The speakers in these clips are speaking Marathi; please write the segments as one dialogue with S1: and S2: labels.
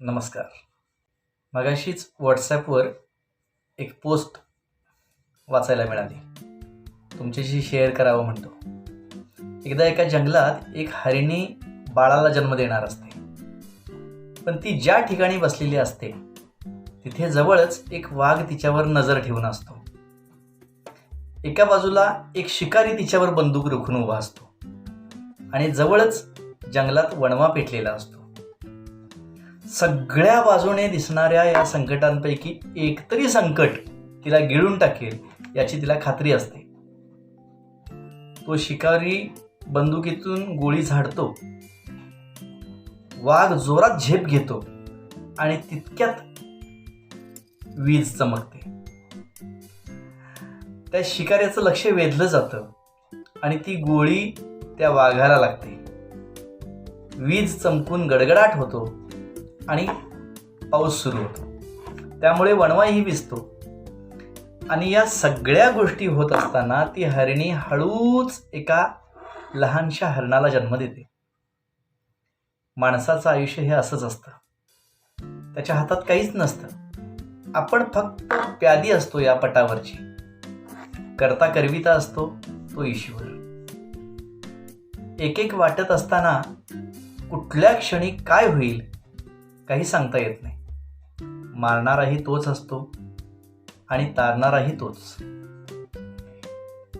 S1: नमस्कार. मगाशीच व्हॉट्सॲपवर एक पोस्ट वाचायला मिळाली. तुमच्याशी शेअर करावं म्हणतो. एकदा एका जंगलात एक हरिणी बाळाला जन्म देणार असते. पण ती ज्या ठिकाणी बसलेली असते तिथे जवळच एक वाघ तिच्यावर नजर ठेवून असतो. एका बाजूला एक शिकारी तिच्यावर बंदूक रोखून उभा असतो. आणि जवळच जंगलात वणवा पेटलेला असतो. सगळ्या बाजूने दिसणाऱ्या या संकटांपैकी एकतरी संकट तिला गिळून टाकेल याची तिला खात्री असते. तो शिकारी बंदुकीतून गोळी झाडतो. वाघ जोरात झेप घेतो आणि तितक्यात वीज चमकते. त्या शिकाऱ्याचं लक्ष वेधलं जातं आणि ती गोळी त्या वाघाला लागते. वीज चमकून गडगडाट होतो. आणि पाऊस सुरू होतो. त्यामुळे वणवाही भिजतो आणि या सगळ्या गोष्टी होत असताना ती हरिणी हळूच एका लहानशा हरणाला जन्म देते. माणसाचं आयुष्य हे असंच असतं. त्याच्या हातात काहीच नसतं. आपण फक्त प्यादी असतो या पटावरची. करता करविता असतो तो ईश्वर. एक एक वाटत असताना कुठल्या क्षणी काय होईल? काही सांगता येत नाही. मारणाराही तोच असतो आणि तारणाराही तोच.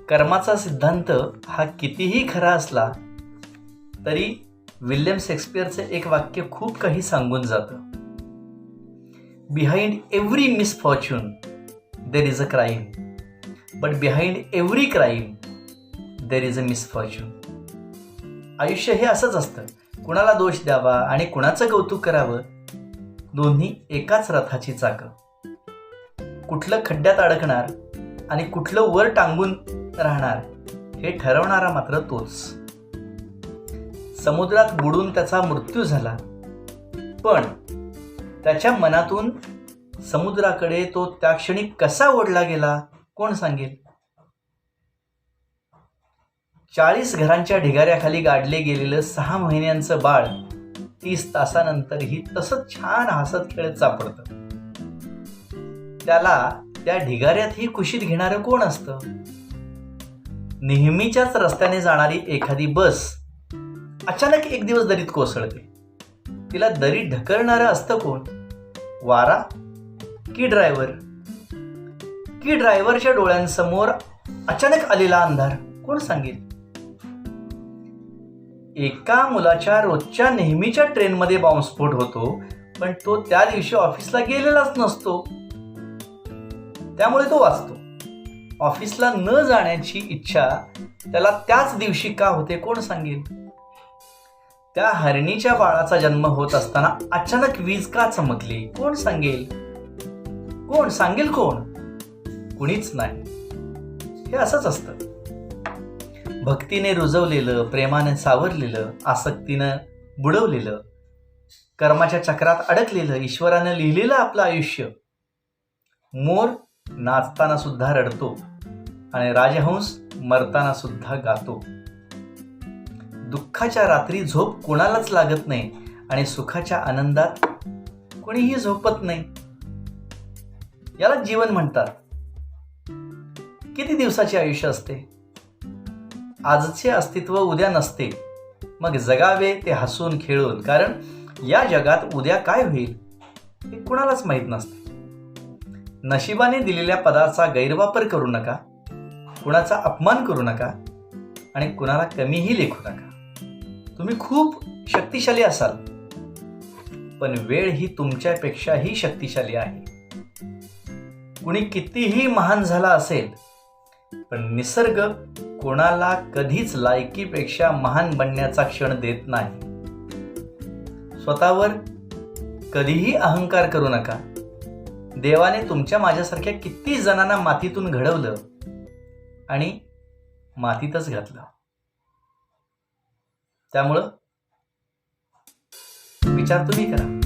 S1: कर्माचा सिद्धांत हा कितीही खरा असला तरी विल्यम शेक्सपियरचे एक वाक्य खूप काही सांगून जातं. Behind every misfortune there is a crime but behind every crime there is a misfortune आयुष्य हे असंच असतं. कुणाला दोष द्यावा आणि कुणाचं कौतुक करावं दोन्ही एकाच रथाची चाकं. कुठलं खड्ड्यात अडकणार आणि कुठलं वर टांगून राहणार हे ठरवणारा मात्र तोच. समुद्रात बुडून त्याचा मृत्यू झाला. पण त्याच्या मनातून समुद्राकडे तो त्या क्षणी कसा ओढला गेला कोण सांगेल? चाळीस घरांच्या ढिगाऱ्याखाली गाडले गेलेलं सहा महिन्यांचं बाळ तीस तासानंतरही तसंच छान हसत खेळत सापडतं. त्याला त्या ढिगाऱ्यातही कुशीत घेणारं कोण असतं? नेहमीच्याच रस्त्याने जाणारी एखादी बस अचानक एक दिवस दरीत कोसळते. तिला दरीत ढकलणारं असतं कोण? वारा? की ड्रायव्हर? की ड्रायव्हरच्या डोळ्यांसमोर अचानक आलेला अंधार? कोण सांगेल? एका मुलाच्या रोजच्या नेहमीच्या ट्रेनमध्ये बॉम्बस्फोट होतो पण तो त्या दिवशी ऑफिसला गेलेलाच नसतो. त्यामुळे तो वाचतो. ऑफिसला न जाण्याची इच्छा त्याला त्याच दिवशी का होते कोण सांगेल? त्या हरणीच्या बाळाचा जन्म होत असताना अचानक वीज का चमकली? कोण सांगेल? कोण सांगेल कोण? कुणीच नाही. हे असंच असतं. भक्तीने रुजवलेलं प्रेमाने सावरलेलं आसक्तीनं बुडवलेलं कर्माच्या चक्रात अडकलेलं ईश्वरानं लिहिलेलं आपलं आयुष्य मोर नाचताना सुद्धा रडतो आणि राजहंस मरताना सुद्धा गातो. दुःखाच्या रात्री झोप कोणालाच लागत नाही आणि सुखाच्या आनंदात कोणीही झोपत नाही. याला जीवन म्हणतात. किती दिवसाचे आयुष्य असते? आजचे अस्तित्व उद्या नसते. मग जगावे ते हसून खेळून कारण या जगात उद्या काय होईल हे कुणालाच माहीत नसते. नशिबाने दिलेल्या पदाचा गैरवापर करू नका कुणाचा अपमान करू नका आणि कुणाला कमीही लेखू नका. तुम्ही खूप शक्तिशाली असाल पण वेळ ही तुमच्यापेक्षाही शक्तिशाली आहे. कुणी कितीही महान झाला असेल पण निसर्ग कोणाला कधीच लायकीपेक्षा महान बनण्याचा क्षण देत नाही. स्वतःवर कधीही अहंकार करू नका. देवाने तुमच्या माझ्यासारख्या किती जणांना मातीतून घडवलं आणि मातीतच घातलं. त्यामुळं विचार तुम्ही करा.